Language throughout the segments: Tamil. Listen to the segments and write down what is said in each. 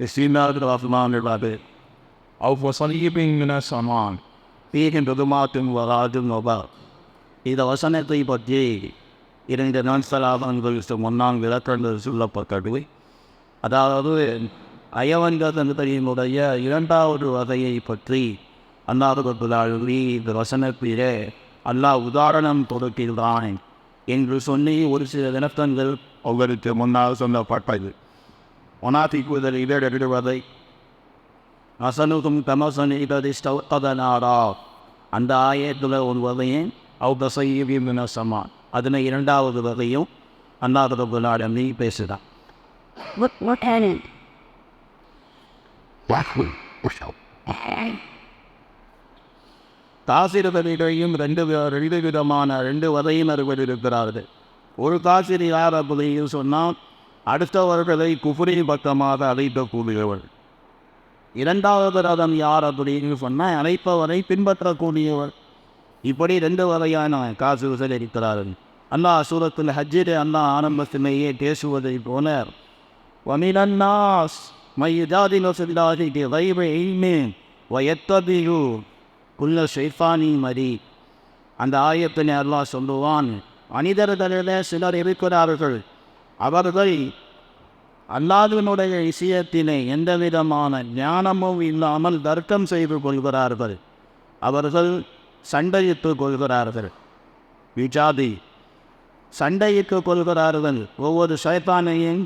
the synagogue of Mandarabit. Of Wasalibing Minasaman, Pekin Budumatum Varadum Nobel. இந்த வசனத்தை பற்றி இரண்டு நாட்களாக உங்களுக்கு முன்னால் விளக்கங்கள் சொல்லப்பட்டது அதாவது அயவன்கதனுடைய இரண்டாவது வகையை பற்றி அல்லாஹுபுல்லாஹி இந்த வசனத்திலே அல்லாஹ் உதாரணம் கொடுக்கிறான் என்று சொன்னி ஒரு சில விளக்கங்கள் அவருக்கு முன்னால் சொன்ன பட்டது ஒனாதிக்குதல் இடரிடுவதை அசனுக்கும் தமசனிததிஸ்தவதனாரா அந்த ஆயத்தில் ஒரு வகையும் அவுதசையும் சமான் அதில் இரண்டாவது வகையும் அல்லாஹுலாடம் நீ happened? காசிரதனிடையும் ரெண்டு ரெண்டு விதமான ரெண்டு வகையினர்கள் இருக்கிறார்கள். ஒரு காசிரி யார் அப்படின்னு சொன்னால் அடுத்தவர்களை குஃபுரின் பக்கமாக அழைக்க கூறுகிறவர் இரண்டாவது ரதம் யார் அப்படின்னு சொன்னால் அழைப்பவரை பின்பற்றக்கூடியவர். இப்படி ரெண்டு வகையான காசு இருக்கிறார்கள். அல்லாஹ் சூரத்தில் ஹஜ்ஜில் அல்லாஹ் ஆரம்பத்திலேயே பேசுவதை போல வமிலன்னாஸ் மையுஜாதி நொசிலாதிக்கு எய்மே வயத்தபியு குல்ல ஷெய்ஃபானி மரி. அந்த ஆயத்தினை அல்லாஹ் சொல்லுவான் மனிதர்களில் சிலர் இருக்கிறார்கள். அவர்கள் அல்லாதவனுடைய விஷயத்திலே எந்த விதமான ஞானமும் இல்லாமல் தர்க்கம் செய்து கொள்கிறார்கள். அவர்கள் சண்டையிட்டு கொள்கிறார்கள். விஜாதி சண்டையிட்டு கொள்கிறார்கள். ஒவ்வொரு சைத்தானையும்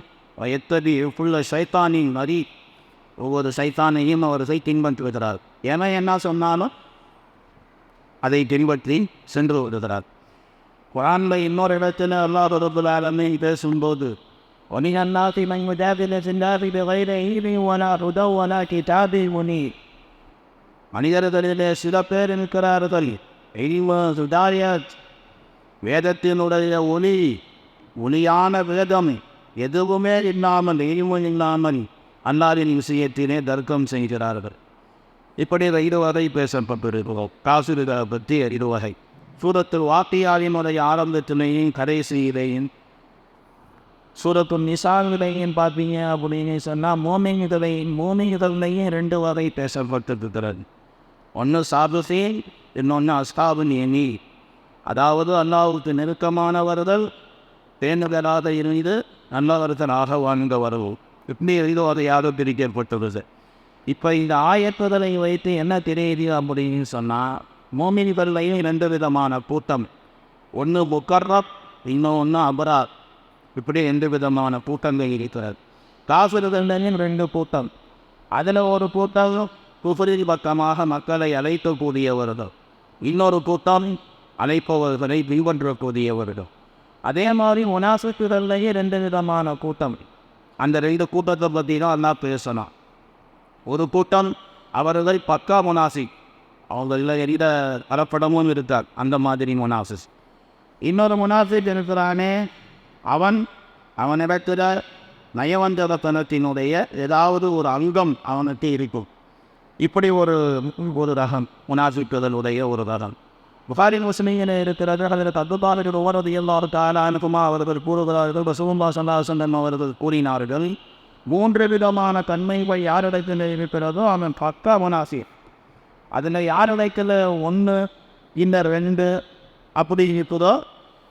எத்தடி புள்ள சைத்தானின் வரி ஒவ்வொரு சைத்தானையும் அவர்கள் பின்பற்றுகிறார். என என்ன சொன்னாலும் அதை பின்பற்றி சென்று வருகிறார் குரானில் இன்னொரு இடத்துல அல்லாஹ் ரபுல் ஆலமே பேசும்போது ومن الناس من يجادل في الله بغير علم ولا هدى ولا كتاب منير மனிதர்களிலே சில பேர் இருக்கிறார்கள் இல்மு சுதாரியாத் வேதத்தினுடைய ஒளி ஒளியான வேதம் எதுவுமே இல்லாமல் இல்மு இல்லாமல் அல்லாவின் விஷயத்திலே தர்க்கம் செய்கிறார்கள் இப்படி இருவகை பேசப்பட்டிருக்கிறோம் காசுகளை பற்றி இருவகை சூரத்தில் வாக்கியாரினுடைய ஆரம்பத்திலேயும் கடைசியிலேயும் சூரத்து நிசாவிலையும் பார்த்தீங்க அப்படின்னு சொன்னால் மோமிங்களையும் மோமிங்களையும் ரெண்டு வகை பேசப்பட்டிருக்கிறது. ஒன்று சாபுசே இன்னொன்று அஸ்தாபு நேமி அதாவது அல்லாவுக்கு நெருக்கமானவர்கள் தேர்ந்தெடாத இருந்து நல்லவர்களாக வாழ்ந்தவர்கள். இப்படி இது ஒரு யாரோ பிரிக்கப்பட்டுள்ளது. இப்போ இந்த ஆயத்துதலை வைத்து என்ன தெரியுது அப்படின்னு சொன்னால் மோமினிகள்லையும் ரெண்டு விதமான கூட்டம். ஒன்று முக்கர்ரப் இன்னொன்று அபராத் இப்படி ரெண்டு விதமான கூட்டங்கள் இருக்கிறது. காசுகள்லையும் ரெண்டு கூட்டம். அதில் ஒரு கூட்டம் குஃபரி பக்கமாக மக்களை அழைக்கக்கூடியவர்கள் இன்னொரு கூட்டம் அழைப்பவர்களை பின்பற்றக்கூடியவர்கள் அதே மாதிரி முனாசுக்குகள்லேயே ரெண்டு விதமான கூட்டம். அந்த ரெண்டு கூட்டத்தை பற்றி தான் எல்லாம் பேசணும் ஒரு கூட்டம் அவர்கள் பக்கா முனாசிக் அவங்களில் எந்த கலப்படமும் இருக்கார் அந்த மாதிரி முனாசிஸ். இன்னொரு முனாசிக் இருக்கிறானே அவன் அவனிடத்தில் நயவந்தரத்தனத்தினுடைய ஏதாவது ஒரு அங்கம் அவனுக்கு இருக்கும். இப்படி ஒரு ஒரு ரகம் முனாசிக்குதலுடைய ஒரு ரகம். புகாரி முஸ்லீமில் இருக்கிறது அதில் தத்துபாவின் ஒவ்வொரு எல்லாரும் தாலானுக்குமா அவர்கள் கூறுகிறார்கள் ரசூல்லா சல்லாசந்தம் அவர்கள் கூறினார்கள் மூன்று விதமான தன்மைகள் யாரிடத்தில் இருக்கிறதோ அவன் பக்கா முனாசி அதில் யார் யாரிடத்தில் ஒன்று இன்னர் ரெண்டு. அப்படி இருக்குதோ?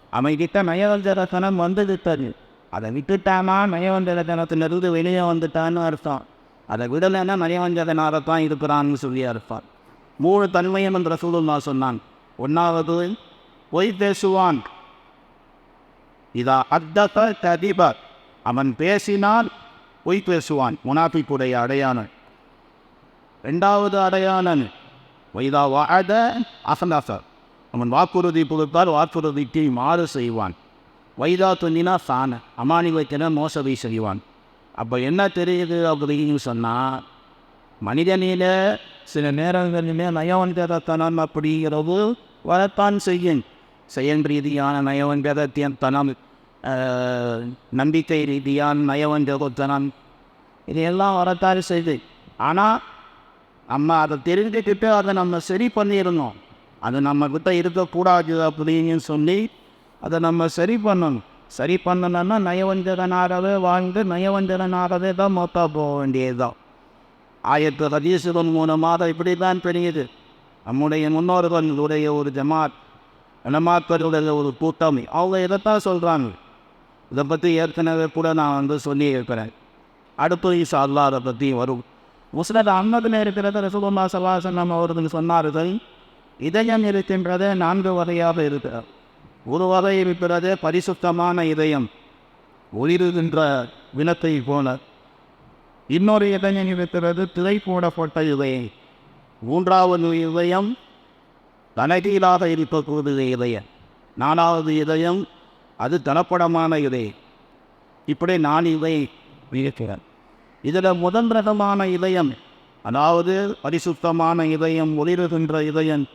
அவன் கிட்ட நயவஞ்சகத்தனம் வந்து விட்டது அதை விட்டுட்டானா? நயவஞ்சகத்தனத்திலிருந்து வெளியே வந்துட்டான்னு அர்த்தம். அதை விடலைன்னா நயவஞ்சகனாகத்தான் இருக்கிறான்னு சொல்லி அர்த்தம். மூணு தன்மையும் என்ற ரசூலுல்லா சொன்னான். ஒன்றாவது பொய் பேசுவான். இதா அத்தக கதிபர் அவன் பேசினால் பொய் பேசுவான். முனாஃபிக்குடைய அடையாளன் ரெண்டாவது அடையாளன் வைதா வாத அசந்தாசர் அவன் வாக்குறுதி கொடுத்தால் வாக்குறுதிக்கு மாறு செய்வான். வைதா துண்டினா சான அமானிவத்தின மோசடி செய்வான். அப்போ என்ன தெரியுது அப்படின்னு சொன்னால் மனிதனில் சில நேரங்களிலே நயவன்பேதத்தனம் அப்படிங்கிறது வரத்தான் செய்யும். செயல் ரீதியான நயவன்பேதத்தின் தனம் ஆஹ், நம்பிக்கை ரீதியான நயவஞ்சகத்தனம் இதையெல்லாம் வரத்தான் செய்து. ஆனால் நம்ம அதை தெரிஞ்சுக்கிட்டு அதை நம்ம சரி பண்ணிடணும் அது நம்ம கிட்ட இருக்கக்கூடாது அப்படின்னு சொல்லி அதை நம்ம சரி பண்ணணும் சரி பண்ணணும்னா நயவஞ்சகனாகவே வாழ்ந்து நயவஞ்சகனாகவே தான் மொத்தா போக வேண்டியது தான் ஆயத்து ஹதீசுகள் மூலமாக இப்படி தான் தெரியுது நம்முடைய முன்னோர்களுடைய ஒரு ஜமாத் ஜமாத்களுடைய ஒரு கூட்டம் அவங்க இதைத்தான் சொல்கிறாங்க இதை பற்றி ஏற்கனவே கூட நான் வந்து சொல்லி இருக்கிறேன் அடுத்து ஈசா அல்லா அதை பற்றி வரும் உசிலது அம்மதில் இருக்கிறத ரசூலுல்லா சல்லாசன் நம்ம அவர்கள் சொன்னார்கள் இதயம் இருக்கின்றது நான்கு வகையாக இருக்கிறார் ஒரு வகை இருக்கிறது பரிசுத்தமான இதயம் ஒளிருகின்ற வினத்தை போல. இன்னொரு இதயம் இருக்கிறது திரை போடப்பட்ட இதயம் மூன்றாவது இதயம் தனகீழாக இருக்கக்கூடிய இதயம் நாலாவது இதயம் அது தனப்படமான இதயம். இப்படி நான் இதை இருக்கிறேன் இதில் முதல் ரகமான இதயம் அதாவது பரிசுத்தமான இதயம் ஒளிருகின்ற இதயம்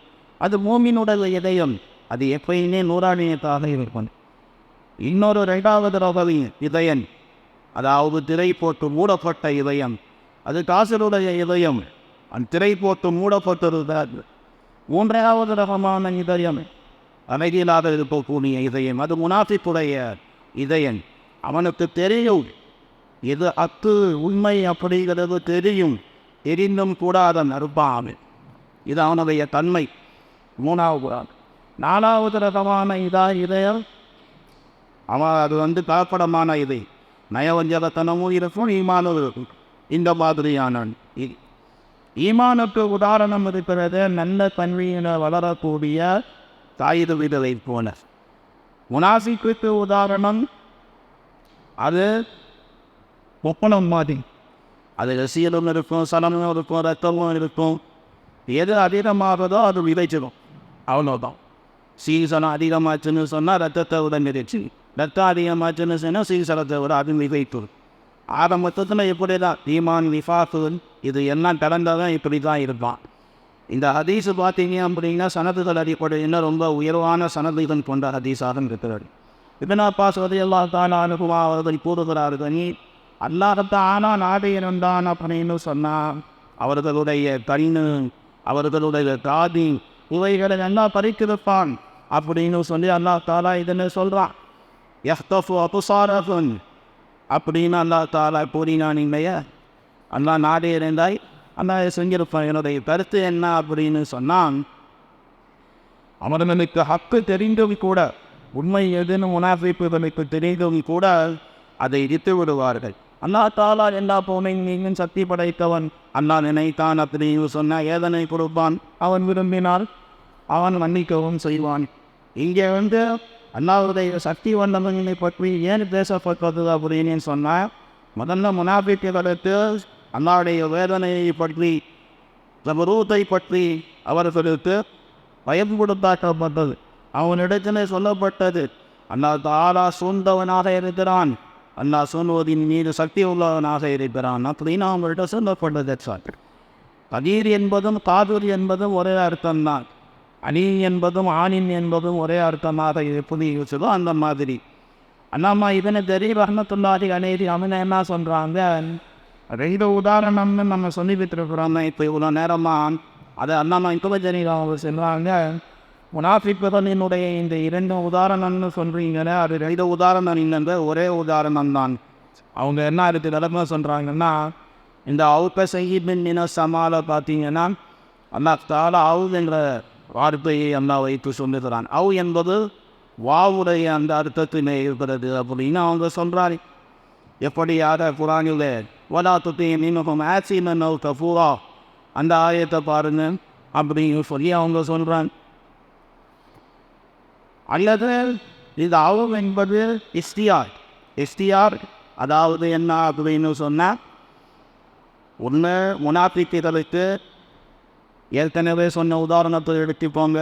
அது மூமினுடைய இதயம் அது எப்பயுமே நூறாணியத்தாக இருக்கும். இன்னொரு ரெண்டாவது ரகவி இதயன் அதாவது திரை போட்டு மூடப்பட்ட இதயம் அது காசருடைய இதயம் அந்த திரை போட்டு மூடப்பட்டிருந்தார் மூன்றாவது ரகமான இதயம் அமைதியில்லாத இருக்கக்கூடிய இதயம் அது முனாஃபிக்குடைய இதயன் அவனுக்கு தெரியும் இது அத்து உண்மை அப்படிங்கிறது தெரியும். தெரிந்தும் கூட அதன் அறுப்பான் இது அவனுடைய தன்மை. மூணாவது நாலாவது ரகமான இதா இதயம் அவன் அது வந்து கலப்படமான இதை. நயவஞ்சகத்தனமும் இருக்கும் ஈமானும் இருக்கும். இந்த மாதிரியான இ- ஈமானுக்கு உதாரணம் இருக்கிறது நல்ல தன்மையின வளரக்கூடிய தாயுத விதவை போல. முனாசிக்கு உதாரணம் அது ஒப்பனம் மாதிரி. அது ரசியலும் இருக்கும் சலனும் இருக்கும் ரத்தமும் இருக்கும். எது அதிகமாகுதோ அது விதைச்சிடும் அவ்வளோதான் சீசனம் அதிகமாச்சுன்னு சொன்னால் ரத்தத்தை விட நிறைச்சு ரத்தம் அதிகமாச்சுன்னு சொன்னால் சீசனத்தை விட அது விதைத்துடும் ஆக மொத்தத்தில் தான் ஈமான் விஃபாத்து இது எல்லாம் கலந்ததான் இப்படி தான் இருப்பான். இந்த ஹதீஸு பார்த்தீங்க அப்படின்னா சனதுகள் அடிப்படையில் ரொம்ப உயர்வான சனதுகள் கொண்ட ஹதீஸாக இருக்கிறார் இதனா பாசுவது எல்லா தான் அனுபவம் அவர்கள் கூறுகிறார்கள் நீ நாதையன் ஆனா அப்படின்னு சொன்னால் அவர்களுடைய கண்ணு அவர்களுடைய காதி இவைகளை நல்லா பறித்திருப்பான் அப்படின்னு சொல்லி அல்லாஹ் தாலா இதன்னு சொல்கிறான் எஹ்தஃபு அபுசாரஃபுன் அப்படின்னு அல்லாஹ் தாலா கூறினான் இல்லையா? அல்லா நாடே இருந்தாய் அல்லா செஞ்சிருப்பான் என்னுடைய கருத்து என்ன? அப்படின்னு சொன்னான். அவர்களுக்கு ஹக்கு தெரிந்தும் கூட உண்மை எதுன்னு முனாஃபிப்புகளுக்கு தெரிந்தும் கூட அதை இடித்து விடுவார்கள். அல்லா தாலா எல்லா போனையும் நீங்களும் சக்தி படைத்தவன். அல்லா நினைத்தான் அப்படின்னு சொன்ன ஏதனை கொடுப்பான் அவன் விரும்பினால் அவன் மன்னிக்கவும் செய்வான். இங்கே வந்து அல்லாவுடைய சக்தி வந்தவங்களை பற்றி ஏன் பேசப்பட்டது அப்படின்னு சொன்னால் முதல்ல முனாஃபிக்குகளுக்கு அல்லாவுடைய வேதனையை பற்றி சமரூத்தை பற்றி அவர்களுக்கு பயன்படுத்தாக்கப்பட்டது. அவனிடத்திலே சொல்லப்பட்டது அண்ணா தாலா சூழ்ந்தவனாக இருக்கிறான். அல்லாஹ் சூழ்வதின் மீது சக்தி உள்ளவனாக இருக்கிறான் அப்படின்னு அவங்கள்ட்ட சொல்லப்பட்டது சார் கதீர் என்பதும் காதூர் என்பதும் ஒரே அர்த்தம்தான். அணி என்பதும் ஆணின் என்பதும் ஒரே அர்த்தமாக எப்படி யோசிச்சதோ அந்த மாதிரி. அண்ணாமா இவனை தெரிய ரஹமத்துல்லாஹி அநேதி அவனை என்ன சொல்கிறாங்க ரெண்டு உதாரணம்னு நம்ம சொல்லி விட்டுருக்குறோம் இப்போ இவ்வளோ நேரமாக அதை அண்ணாமா இன்குபஜனி அவங்க சொல்கிறாங்க முனாஃபிக்குகளினுடைய இந்த இரண்டு உதாரணம்னு சொல்கிறீங்களே அது ரெண்டு உதாரணம் இல்லைன்ற ஒரே உதாரணம் தான் அவங்க என்ன இருக்கு நிலமை சொல்கிறாங்கன்னா இந்த அவுப்ப சஹீபின் இன சமால பார்த்தீங்கன்னா அல்லாஹ் தாலா அவு என்ற வார்த்தையை அல்லா வைத்து சொல்லுகிறான். அவு என்பது வாவுடைய அந்த அர்த்தத்திலே இருக்கிறது அப்படின்னு அவங்க சொல்கிறாரு எப்படியாக குரானில் வலா துத்தி மீனகம் ஆசிமன் கஃபூரா. அந்த ஆயத்தை பாருங்க அப்படின்னு சொல்லி அவங்க சொல்கிறான் அல்லது இது அவு என்பது இஸ்தியார். இஸ்தியார் அதாவது என்ன அப்படின்னு சொன்னால் ஒன்று முனாபித்திகளுக்கு ஏற்கனவே சொன்ன உதாரணத்தை எடுத்துப்போங்க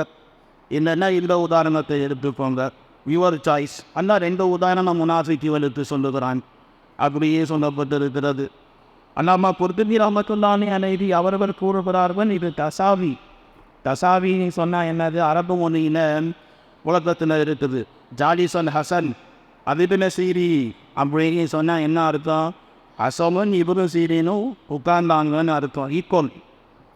இல்லைன்னா இந்த உதாரணத்தை எடுத்துப்போங்க யுவர் சாய்ஸ் அந்த ரெண்டு உதாரணம் முனாஃபிக்குகளுக்கு சொல்லுகிறான். அப்படியே சொல்லப்பட்டிருக்கிறது. அல்லாமா பொருத்தி ரமத்துல்லானி அனைதி அவரவர் கூறுகிறார்கள் இது தசாவி. தசாவின்னு சொன்னால் என்னது? அரபு மொழியில் உலகத்தில் இருக்குது. ஜாலிசன் ஹசன் அதிபின சீரி அப்படின்னு சொன்னால் என்ன அர்த்தம்? ஹசமும் இவரும் சீரினும் உட்கார்ந்தாங்கன்னு அர்த்தம். ஈக்குவல்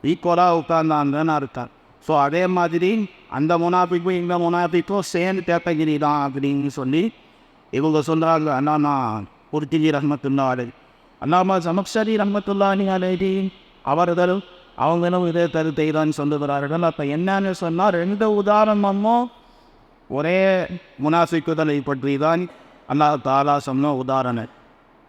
ஈக்குவலாக உட்கார்ந்தாங்கன்னு அர்த்தம். ஸோ அதே மாதிரி அந்த முனாபிக்கும் இந்த முனாபிக்கும் சேர்ந்து கேட்டகிரி தான் அப்படின்னு சொல்லி இவங்க சொல்கிறாங்க அண்ணா நான் குர்த்திஜி ரஹமத்துல்லாலே அல்லாமா சமக்ஷரி ரஹமத்துல்லானி அலேடி அவர்களும் அவங்களும் இதே கருத்தை தான் சொல்லுகிறார்கள். அப்போ என்னன்னு சொன்னால் ரெண்டு உதாரணமும் ஒரே முனாஃபிக்குதலை பற்றி தான் அல்லாஹ் தாலா சொன்ன உதாரணம்.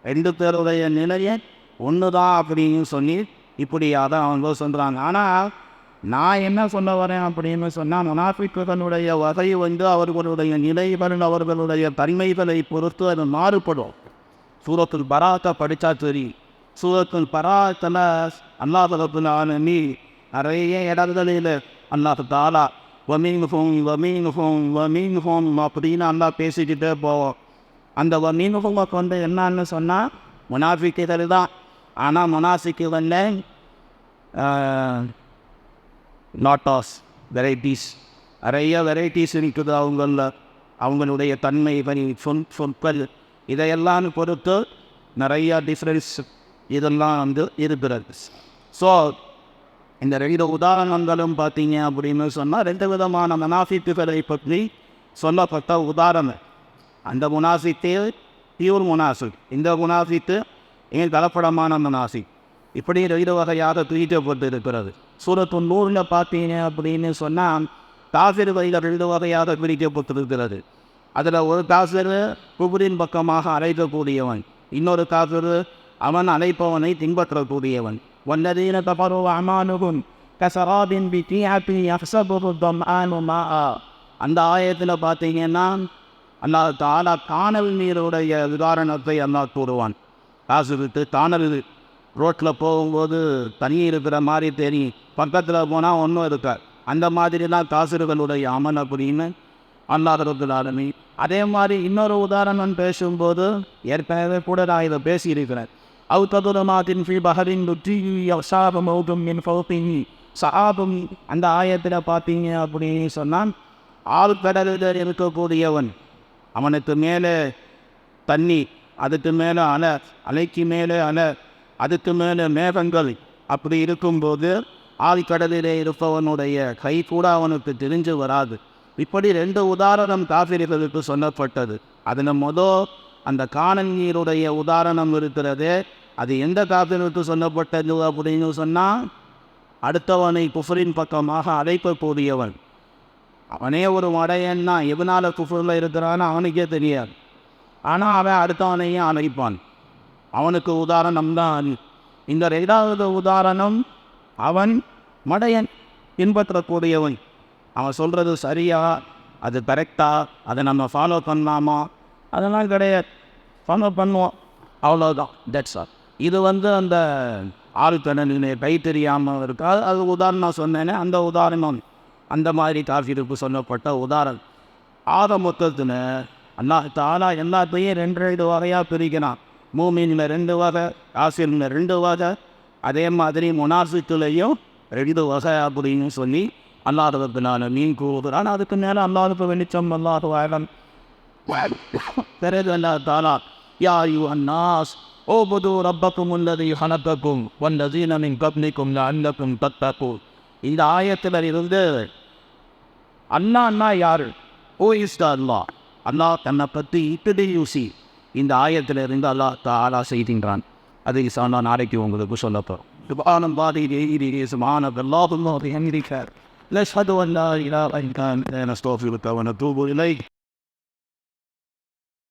ரெண்டு பேருடைய நிலையை ஒன்று தான் அப்படின்னு சொல்லி இப்படியாக தான் அவங்க சொல்கிறாங்க ஆனால் நான் என்ன சொல்ல வரேன் அப்படின்னு சொன்னால் முனாஃபிக்குதனுடைய வகை வந்து அவர்களுடைய நிலைகள் அவர்களுடைய தன்மைகளை பொறுத்து அது மாறுபடும். சூரத்தில் பராத்தை படித்தா தெரியும் சூரத்தில் பராத்தில் அல்லாஹ் தரப்புலான நீ நிறைய இடங்களில் அல்லாஹ் தாலா வமீன் ஹோம் வமீன் ஹோம் வமீன் ஹோம் அப்படின்னு அல்லா பேசிக்கிட்டே போவோம். அந்த வமீன் ஹோமை வந்து என்னன்னு சொன்னால் முனாஃபிக்குகள் தான். ஆனால் முனாஃபிக்குகளில் நாட்டாஸ் வெரைட்டிஸ் நிறைய வெரைட்டிஸ் இருக்குது அவங்களில். அவங்களுடைய தன்மைகள் சொல் சொற்கள் இதையெல்லாம் பொறுத்து நிறையா டிஃப்ரென்ஸ் இதெல்லாம் வந்து இருக்கிறது. ஸோ இந்த ரெண்டு உதாரணங்களும் பார்த்தீங்க அப்படின்னு சொன்னால் ரெண்டு விதமான மனாஃபிக்குகளை பற்றி சொல்லப்பட்ட உதாரணம் அந்த முனாஃபித்தே பியூர் முனாஃபிக் இந்த முனாஃபித்து ஏன் கலப்படமான முனாஃபிக் இப்படி ரெண்டு வகையாக பிரிக்கப்பட்டு இருக்கிறது சூரத்து நூறில் பார்த்தீங்க அப்படின்னு சொன்னால் காசிர் வகையில் ரெண்டு வகையாக பிரிக்கப்பட்டிருக்கிறது. அதில் ஒரு காசிர் குபுரின் பக்கமாக அழைக்கக்கூடியவன் இன்னொரு காசிர் அவன் அழைப்பவனை பின்பற்றக்கூடியவன். والذين كفروا أعمالهم كسراب بقيعة يحسبه الظمآن ماء அந்த ஆயத்தில் பார்த்தீங்கன்னா அல்லாஹ் தாலா காணல் நீருடைய உதாரணத்தை அல்லாஹ் கூறுவான் காசு விட்டு காணல் ரோட்டில் போகும்போது தனி இருக்கிற மாதிரி தெரியும் பக்கத்தில் போனால் ஒன்றும் இருக்காது அந்த மாதிரிலாம் காசுகளுடைய அமன் அப்படின்னு அல்லாதரத்துலாலுமே அதே மாதிரி இன்னொரு உதாரணம் பேசும்போது ஏற்கனவே கூட நான் இதை பேசியிருக்கிறேன் أو تظلمات في بحر லுற்றி சாபம் موج என் فوقه சஹாபம் அந்த ஆயத்தில் பார்த்தீங்க அப்படின்னு சொன்னால் ஆழ்கடலில் இருக்கக்கூடியவன் அவனுக்கு மேலே தண்ணி அதுக்கு மேலே அலை அலைக்கு மேலே அலை அதுக்கு மேலே மேகங்கள் அப்படி இருக்கும்போது ஆழ்கடலிலே இருப்பவனுடைய கை கூட அவனுக்கு தெரிஞ்சு வராது இப்படி ரெண்டு உதாரணம் காவிரிகளுக்கு சொல்லப்பட்டது அதில் மொதல் அந்த காணங்கீருடைய உதாரணம் இருக்கிறது அது எந்த காவிரிக்கு சொல்லப்பட்டது அப்படின்னு சொன்னால் அடுத்தவனை குஃபரின் பக்கமாக அழைக்கக்கூடியவன். அவனே ஒரு மடையன்னா எவனால் குஃபரில் இருக்கிறான்னு அவனுக்கே தெரியாது. ஆனால் அவன் அடுத்தவனையும் அழைப்பான். அவனுக்கு உதாரணம் தான் இந்த ரெண்டாவது உதாரணம் அவன் மடையன் பின்பற்றக்கூடியவன். அவன் சொல்கிறது சரியா அது கரெக்டா அதை நம்ம ஃபாலோ பண்ணலாமா? அதெல்லாம் கிடையாது. ஃபாலோ பண்ணுவோம். அவ்வளோதான் தட்ஸ் ஆல் இது வந்து அந்த ஆள் கை தெரியாமல் இருக்காது. அது உதாரணம் சொன்னேனே அந்த உதாரணம் அந்த மாதிரி காஃபிருக்கு சொல்லப்பட்ட உதாரணம். ஆக மொத்தத்தில் அல்லாஹ் தாலா எல்லாத்தையும் ரெண்டு ரெண்டு வகையாக பிரிக்கிறான். மூமின்ல ரெண்டு வகை காசிரில் ரெண்டு வகை. அதே மாதிரி முனாசித்துலேயும் ரெண்டு வகை அப்படின்னு சொல்லி அல்லாஹினால மீன் கூறுகிறான். அதுக்கு மேலே அல்லாதப்போ வெளிச்சம் அல்லாத வாழம் பிறகு அல்லாஹ் தாலா யார் யூ அன்னாஸ் ஓபுது ரப்பக்கும் உள்ளதை ஹனப்பக்கும் வந்ததீனமின் கப்னிக்கும் அன்னக்கும் தத்தக்கும் இந்த ஆயத்தில் இருந்து அண்ணா அண்ணா யாரு? ஓ இஸ்டா அல்லா. அல்லாஹ் தன்னை பற்றி இப்படி யூசி. இந்த ஆயத்தில் இருந்து அல்லாஹ் தாலா செய்கின்றான். அது இசானா நாளைக்கு உங்களுக்கு சொல்லப்போம் சுபானம் பாதி தேகிரி சுமான அல்லாஹும் ஹென்ரிக்கார் லஷ்ஹது அல்லா இலா இன்கான் நஸ்தோஃபிலுக்க வனதூபு இலை